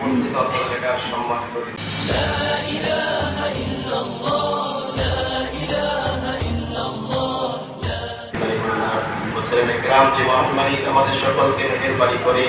মহান আমাদের সকলকে মেহেরবানি করে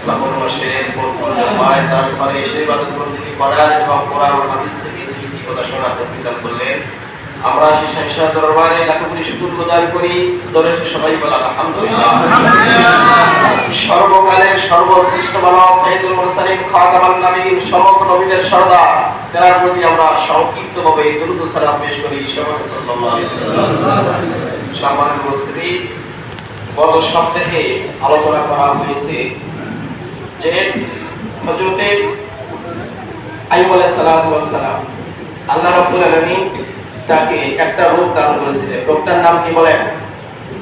শ্রাবণ মাসে পূর্ণ হয় তারপরে এসে বন্দী করার এবং ও হাদিস থেকে কথা শোনার প্রতিদান করলেন আমরা সেই দরবারে লাখো কোটি গুজার করি। দরে সবাই বলা আলহামদুলিল্লাহ। সর্বকালের সর্বশ্রেষ্ঠ মানব সাইদুল মুরসালিম খাতামান নবীন সমগ্র নবীদের সর্দার। প্রতি আমরা সালাম পেশ করি। সম্মানিত উপস্থিতি, গত সপ্তাহে আলোচনা করা হয়েছে যে আল্লাহ তাকে একটা রোগ দান করেছিলেন। রোগটার নাম কি বলেন?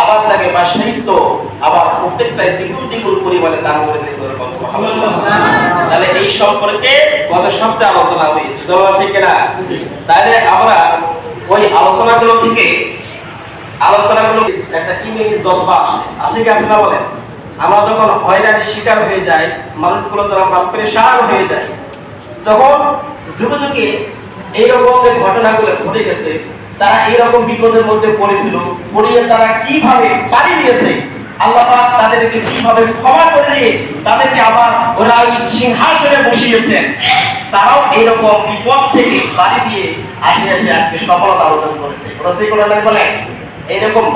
আবার তাকে বা সাহিত্য আবার প্রত্যেকটাই দ্বিগুণ দ্বিগুণ পরিমাণে দান করে দিয়েছে তাহলে এই সম্পর্কে গত সপ্তাহে আলোচনা হয়েছে। ঠিক না তাহলে আমরা ওই আলোচনাগুলো থেকে আলোচনাগুলো একটা ইমেজ জজবা আসে। আসে কি আসে না বলেন? আমরা যখন হয়রানির শিকার হয়ে যাই, মানুষগুলো যখন আমরা প্রেশার হয়ে যাই, তখন যুগে যুগে এইরকম যে ঘটনাগুলো ঘটে গেছে তারা এরকম বিপদের মধ্যে পড়েছিল, পড়িয়ে তারা কীভাবে পাড়ি দিয়েছে আল্লাহ পাক তাদেরকে কীভাবে ক্ষমা করে দিয়ে তাদেরকে আবার ওরা সিংহাসনে বসিয়েছেন? তারাও এরকম বিপদ থেকে বাড়ি দিয়ে আসে আসে আজকে সফলতা অর্জন করেছে। ওরা সেই কোনো বলে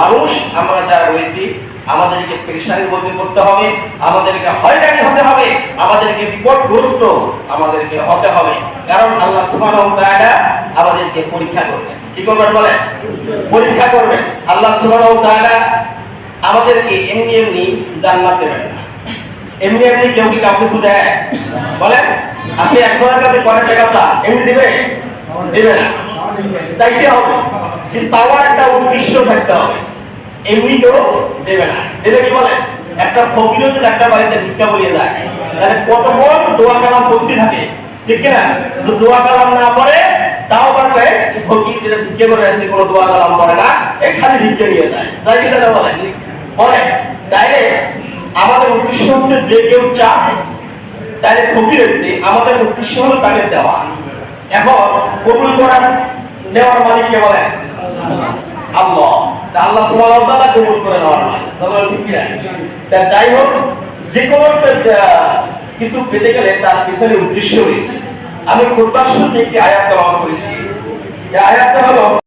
মানুষ আমরা যারা রয়েছি আমাদেরকে পেরেশানির মধ্যে পড়তে হবে, আমাদেরকে হয়রানি হতে হবে, আমাদেরকে বিপদগ্রস্ত আমাদেরকে হতে হবে। কারণ আল্লাহ তাআলা আমাদেরকে পরীক্ষা করবেন। কি করবেন বলে পরীক্ষা করবেন। আল্লাহ তাআলা আমাদেরকে এমনি এমনি জান্নাত দেবেন না। এমনি এমনি কেউ কি কাউকে কিছু দেয়? বলেন, আপনি একজনের কাছে কয়েক টাকা চা এমনি দিবে? দিবে না। চাইতে হবে। যে চাওয়ার একটা উদ্দেশ্য থাকতে হবে। এমনি কেউ কি বলে? একটা বাড়িতে কত তাইলে আমাদের উদ্দেশ্য হচ্ছে যে কেউ চায় তাহলে ফকির এসে আমাদের উদ্দেশ্য হলো তাকে দেওয়া। এখন কবুল করার নেওয়ার মালিক কে বলেন আল্লাহ। আল্লাহ ওয়া কবুল করে মালিক তাহলে ঠিক কি তা যাই হোক, যে কোনো কিছু পেতে গেলে তার পিছনে উদ্দেশ্য রয়েছে। আমি খুব শুরুতে একটি আয়াত তেলাওয়াত করেছি। আয়াতটা হলো